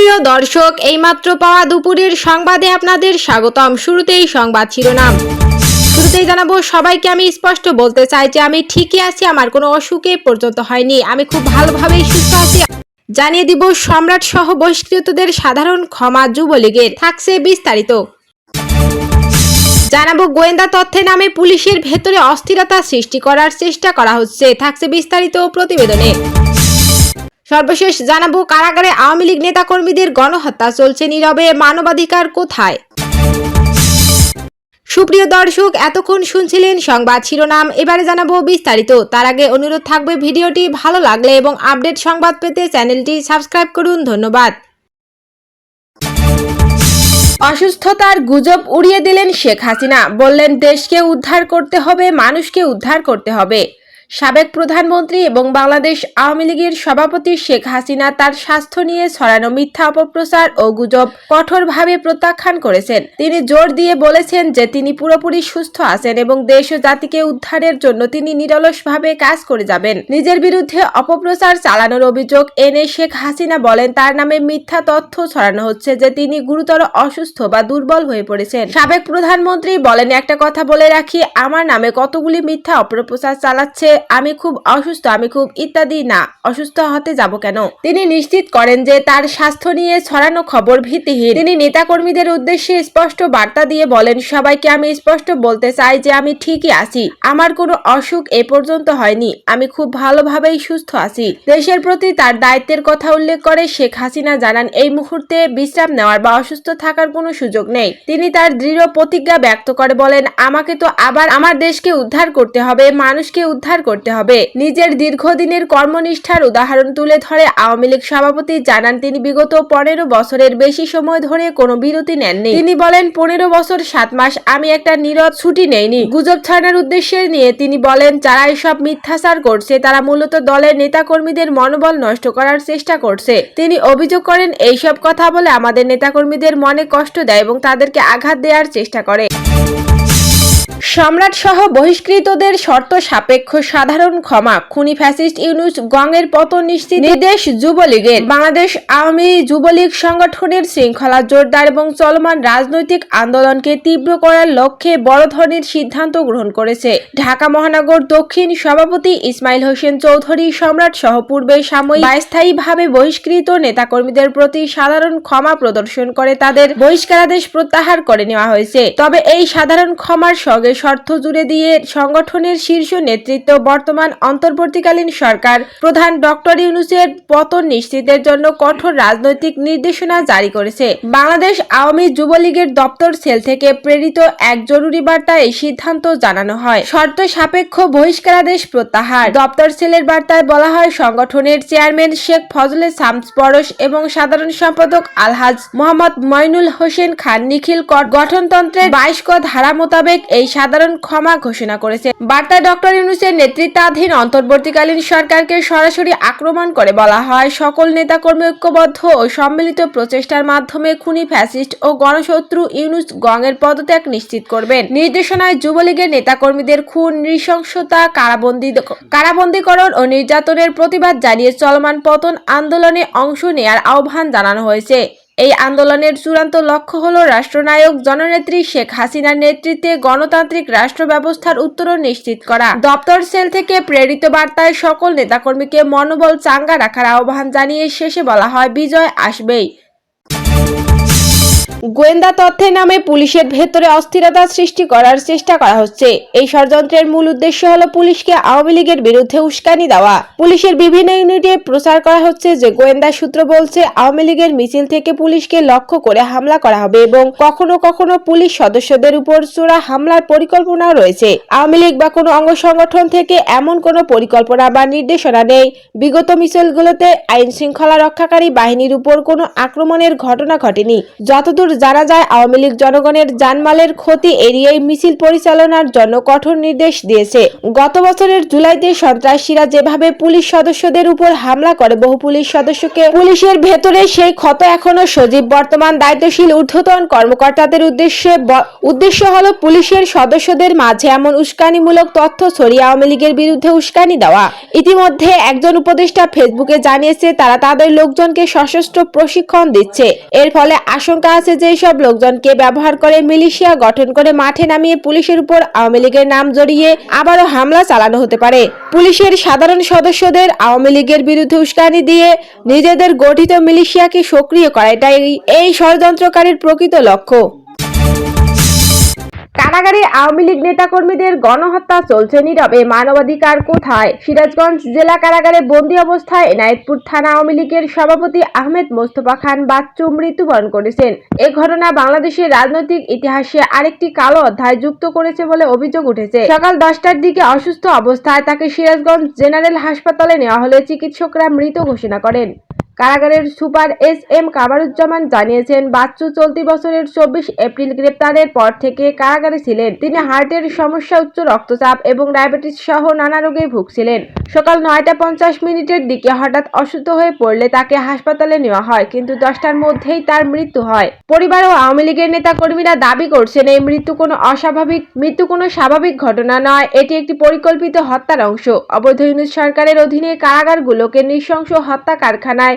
সুপ্রিয় দর্শক, এইমাত্র পাওয়া দুপুরের সংবাদে আপনাদের স্বাগতম। শুরুতেই সংবাদ শিরোনাম। শুরুতেই জানাব সবাইকে আমি স্পষ্ট বলতে চাই যে আমি ঠিকই আছি, আমার কোনো অসুখে পর্যন্ত হয়নি। আমি খুব ভালোভাবেই সুস্থ আছি। জানিয়ে দিব সম্রাট সহ বহিষ্কৃতদের সাধারণ ক্ষমা যুবলীগের। থাকছে বিস্তারিত। জানাব, গোয়েন্দা তথ্যে নামে পুলিশের ভেতরে অস্থিরতা সৃষ্টি করার চেষ্টা করা হচ্ছে। থাকছে বিস্তারিত প্রতিবেদনে। সর্বশেষ জানাব, কারাগারে আওয়ামী লীগ নেতাকর্মীদের গণহত্যা চলছে নীরবে, মানবাধিকার কোথায়? সুপ্রিয় দর্শক, এতক্ষণ শুনছিলেন সংবাদ শিরোনাম। এবারে জানাব বিস্তারিত। তার আগে অনুরোধ থাকবে, ভিডিওটি ভালো লাগলে এবং আপডেট সংবাদ পেতে চ্যানেলটি সাবস্ক্রাইব করুন। ধন্যবাদ। অসুস্থতার গুজব উড়িয়ে দিলেন শেখ হাসিনা। বললেন, দেশকে উদ্ধার করতে হবে, মানুষকে উদ্ধার করতে হবে। সাবেক প্রধানমন্ত্রী এবং বাংলাদেশ আওয়ামী লীগের সভাপতি শেখ হাসিনা তার স্বাস্থ্য নিয়ে ছড়ানো মিথ্যা অপপ্রচার ও গুজব কঠোরভাবে প্রত্যাখ্যান করেছেন। তিনি জোর দিয়ে বলেছেন যে তিনি পুরোপুরি সুস্থ আছেন এবং দেশ ও জাতিকে উদ্ধারের জন্য তিনি নিরলসভাবে কাজ করে যাবেন। নিজের বিরুদ্ধে অপপ্রচার চালানোর অভিযোগ এনে শেখ হাসিনা বলেন, তার নামে মিথ্যা তথ্য ছড়ানো হচ্ছে যে তিনি গুরুতর অসুস্থ বা দুর্বল হয়ে পড়েছেন। সাবেক প্রধানমন্ত্রী বলেন, একটা কথা বলে রাখি, আমার নামে কতগুলি মিথ্যা অপপ্রচার চালাচ্ছে আমি খুব অসুস্থ, আমি খুব ইত্যাদি, না, অসুস্থ হতে যাব কেন? তিনি নিশ্চিত করেন যে তার স্বাস্থ্য নিয়ে ছড়ানো খবর ভিত্তিহীন তিনি নেতাকর্মীদের উদ্দেশ্যে স্পষ্ট বার্তা দিয়ে বলেন, সবাইকে আমি স্পষ্ট বলতে চাই যে আমি ঠিকই আছি। আমার কোনো অসুখ এ পর্যন্ত হয়নি। আমি খুব ভালোভাবেই সুস্থ আছি। দেশের প্রতি তার দায়িত্বের কথা উল্লেখ করে শেখ হাসিনা জানান, এই মুহূর্তে বিশ্রাম নেওয়ার বা অসুস্থ থাকার কোনো সুযোগ নেই। তিনি তার দৃঢ় প্রতিজ্ঞা ব্যক্ত করে বলেন, আমাকে তো আবার আমার দেশকে উদ্ধার করতে হবে, মানুষকে উদ্ধার করতে হবে। নিজের দীর্ঘদিনের কর্মনিষ্ঠার উদাহরণ তুলে ধরে আওয়ামী লীগ সভাপতি জানান, তিনি বিগত পনেরো বছরের বেশি সময় ধরে কোনো বিরতি নেননি। তিনি বলেন, পনেরো বছর, সাত মাস, আমি একটা নীরব ছুটি নেইনি। গুজব ছাড়ার উদ্দেশ্যে নিয়ে তিনি বলেন, যারা এসব মিথ্যাচার করছে, তারা মূলত দলের নেতাকর্মীদের মনোবল নষ্ট করার চেষ্টা করছে। তিনি অভিযোগ করেন, এইসব কথা বলে আমাদের নেতাকর্মীদের মনে কষ্ট দেয় এবং তাদেরকে আঘাত দেওয়ার চেষ্টা করে। সম্রাট সহ বহিষ্কৃতদের শর্ত সাপেক্ষ সাধারণ ক্ষমা, খুনি ফ্যাসিস্ট ইউনুস গঙের পতন নিশ্চিত নির্দেশ যুবলীগের। বাংলাদেশ আওয়ামী যুবলীগ সংগঠনের শৃঙ্খলা জোরদার এবং চলমান রাজনৈতিক আন্দোলনকে তীব্র করার লক্ষ্যে বড় ধরনের সিদ্ধান্ত গ্রহণ করেছে। ঢাকা মহানগর দক্ষিণ সভাপতি ইসমাইল হোসেন চৌধুরী সম্রাট সহ পূর্বে সাময়িক স্থায়ীভাবে বহিষ্কৃত নেতাকর্মীদের প্রতি সাধারণ ক্ষমা প্রদর্শন করে তাদের বহিষ্কারাদেশ প্রত্যাহার করে নেওয়া হয়েছে। তবে এই সাধারণ ক্ষমার সঙ্গে শর্ত জুড়ে দিয়ে সংগঠনের শীর্ষ নেতৃত্ব বর্তমান অন্তর্বর্তীকালীন সরকার, প্রধান ডক্টর ইউনুসের পতন নিশ্চিতের জন্য কঠোর রাজনৈতিক নির্দেশনা জারি করেছে। বাংলাদেশ আওয়ামী যুবলীগের দপ্তর সেল থেকে প্রেরিত এক জরুরি বার্তায় এই সিদ্ধান্ত জানানো হয়। শর্ত সাপেক্ষ বহিষ্কারাদেশ প্রত্যাহার। দপ্তর সেলের বার্তায় বলা হয়, সংগঠনের চেয়ারম্যান শেখ ফজলে শামস পরশ এবং সাধারণ সম্পাদক আলহাজ মোহাম্মদ মইনুল হোসেন খান নিখিল গঠনতন্ত্রের বাইশ ক ধারা মোতাবেক এই সাধারণ ক্ষমা ঘোষণা করেছে। বার্তায় ডক্টর ইউনুসের নেতৃত্বাধীন অন্তর্বর্তীকালীন সরকারকে সরাসরি আক্রমণ করে বলা হয়, সকল নেতাকর্মী ঐক্যবদ্ধ ও সম্মিলিত প্রচেষ্টার মাধ্যমে খুনি ফ্যাসিস্ট ও গণশত্রু ইউনুস গঙের পদত্যাগ নিশ্চিত করবেন। নির্দেশনায় যুবলীগের নেতাকর্মীদের খুন, নৃশংসতা, কারাবন্দী কারাবন্দীকরণ ও নির্যাতনের প্রতিবাদ জানিয়ে চলমান পতন আন্দোলনে অংশ নেয়ার আহ্বান জানানো হয়েছে। এই আন্দোলনের চূড়ান্ত লক্ষ্য হল রাষ্ট্রনায়ক জননেত্রী শেখ হাসিনার নেতৃত্বে গণতান্ত্রিক রাষ্ট্র ব্যবস্থার উত্তরণ নিশ্চিত করা। দপ্তর সেল থেকে প্রেরিত বার্তায় সকল নেতাকর্মীকে মনোবল চাঙ্গা রাখার আহ্বান জানিয়ে শেষে বলা হয়, বিজয় আসবেই। গোয়েন্দা তথ্যের নামে পুলিশের ভেতরে অস্থিরতা সৃষ্টি করার চেষ্টা করা হচ্ছে। এই ষড়যন্ত্রের মূল উদ্দেশ্য হলো পুলিশকে আওয়ামী লীগের বিরুদ্ধে উস্কানি দেওয়া। পুলিশের বিভিন্ন ইউনিটে প্রচার করা হচ্ছে যে গোয়েন্দা সূত্র বলছে, আওয়ামী লীগের মিছিল থেকে পুলিশকে লক্ষ্য করে হামলা করা হবে এবং কখনো কখনো পুলিশ সদস্যদের উপর চোরা হামলার পরিকল্পনাও রয়েছে। আওয়ামী লীগ বা কোনো অঙ্গ সংগঠন থেকে এমন কোনো পরিকল্পনা বা নির্দেশনা নেই। বিগত মিছিলগুলোতে আইন শৃঙ্খলা রক্ষাকারী বাহিনীর উপর কোনো আক্রমণের ঘটনা ঘটেনি। যতদূর যতদূর জানা যায় আওয়ামী লীগ জনগণের জানমালের ক্ষতি এড়িয়ে মিছিল পরিচালনার জন্য কঠোর নির্দেশ দিয়েছে। গত বছরের জুলাইতে সন্ত্রাসীরা যেভাবে পুলিশ সদস্যদের উপর হামলা করে, বহু পুলিশ সদস্যকে পুলিশের ভেতরে সেই ক্ষত এখনও সজীব। বর্তমান দায়িত্বশীল ঊর্ধ্বতন কর্মকর্তাদের উদ্দেশ্যে উদ্দেশ্য হলো পুলিশের সদস্যদের মাঝে এমন উস্কানিমূলক তথ্য ছড়িয়ে আওয়ামী লীগের বিরুদ্ধে উস্কানি দেওয়া। ইতিমধ্যে একজন উপদেষ্টা ফেসবুকে জানিয়েছে, তারা তাদের লোকজনকে সশস্ত্র প্রশিক্ষণ দিচ্ছে। এর ফলে আশঙ্কা আছে যে সব লোকজনকে ব্যবহার করে মিলিশিয়া গঠন করে মাঠে নামিয়ে পুলিশের উপর আওয়ামী লীগের নাম জড়িয়ে আবারও হামলা চালানো হতে পারে। পুলিশের সাধারণ সদস্যদের আওয়ামী লীগের বিরুদ্ধে উস্কানি দিয়ে নিজেদের গঠিত মিলিশিয়াকে সক্রিয় করা এটাই এই ষড়যন্ত্রকারীর প্রকৃত লক্ষ্য। কারাগারে আওয়ামী লীগ নেতাকর্মীদের গণহত্যা চলছে নীরবে। মানবাধিকার কোথায়? সিরাজগঞ্জ জেলা কারাগারে বন্দী অবস্থায় এনায়েতপুর থানা আওয়ামী লীগের সভাপতি আহমেদ মোস্তফা খান বাচ্চু মৃত্যুবরণ করেছেন। এ ঘটনা বাংলাদেশের রাজনৈতিক ইতিহাসে আরেকটি কালো অধ্যায় যুক্ত করেছে বলে অভিযোগ উঠেছে। সকাল দশটার দিকে অসুস্থ অবস্থায় তাকে সিরাজগঞ্জ জেনারেল হাসপাতালে নেওয়া হলে চিকিৎসকরা মৃত ঘোষণা করেন। কারাগারের সুপার এস এম কামারুজ্জামান জানিয়েছেন, বাচ্চু চলতি বছরের চব্বিশ এপ্রিল গ্রেপ্তারের পর থেকে কারাগারে ছিলেন। তিনি হার্টের সমস্যা, উচ্চ রক্তচাপ এবং ডায়াবেটিস সহ নানা রোগে ভুগছিলেন। সকাল নয়টা পঞ্চাশ মিনিটের দিকে হঠাৎ অসুস্থ হয়ে পড়লে তাকে হাসপাতালে নেওয়া হয়, কিন্তু দশটার মধ্যেই তার মৃত্যু হয়। পরিবার ও আওয়ামী লীগের নেতা কর্মীরা দাবি করছেন, এই মৃত্যু কোনো অস্বাভাবিক, মৃত্যু কোনো স্বাভাবিক ঘটনা নয়, এটি একটি পরিকল্পিত হত্যার অংশ। অবৈধ ইউনিট সরকারের অধীনে কারাগারগুলোকে নৃশংস হত্যা কারখানায়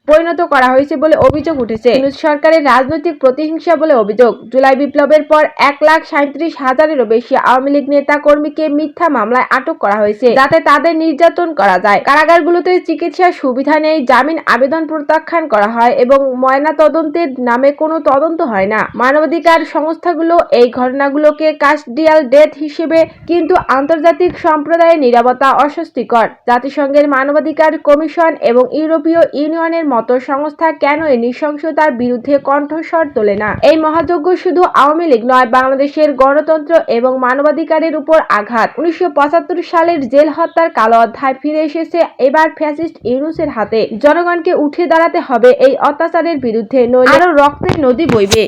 পরিণত করা হয়েছে বলে অভিযোগ উঠেছে। সরকারের রাজনৈতিক প্রতিহিংসা বলে অভিযোগ। জুলাই বিপ্লবের পর এক লাখ সাঁত্রিশ হাজারেরও বেশি আওয়ামী লীগ নেতা কর্মীকে মিথ্যা মামলায় আটক করা হয়েছে, যাতে তাদের নির্যাতন করা যায়। কারাগারগুলোতে চিকিৎসার সুবিধা নেই, জামিন আবেদন প্রত্যাখ্যান করা হয় এবং ময়না তদন্তের নামে কোনো তদন্ত হয় না। মানবাধিকার সংস্থাগুলো এই ঘটনাগুলোকে কাস্টডিয়াল ডেথ হিসেবে কিন্তু আন্তর্জাতিক সম্প্রদায়ের নিরাপত্তা অস্বস্তিকর। জাতিসংঘের মানবাধিকার কমিশন এবং ইউরোপীয় ইউনিয়নের মতো সংস্থা কেন এই নৃশংসতার বিরুদ্ধে কণ্ঠস্বর তোলে না? এই মহাযজ্ঞ শুধু আওয়ামী লীগ নয়, বাংলাদেশের গণতন্ত্র এবং মানবাধিকারের উপর আঘাত। উনিশশো পঁচাত্তর সালের জেল হত্যার কালো অধ্যায় ফিরে এসেছে এবার ফ্যাসিস্ট ইউনুসের হাতে। জনগণকে উঠে দাঁড়াতে হবে এই অত্যাচারের বিরুদ্ধে, নইলে আরও রক্তের নদী বইবে।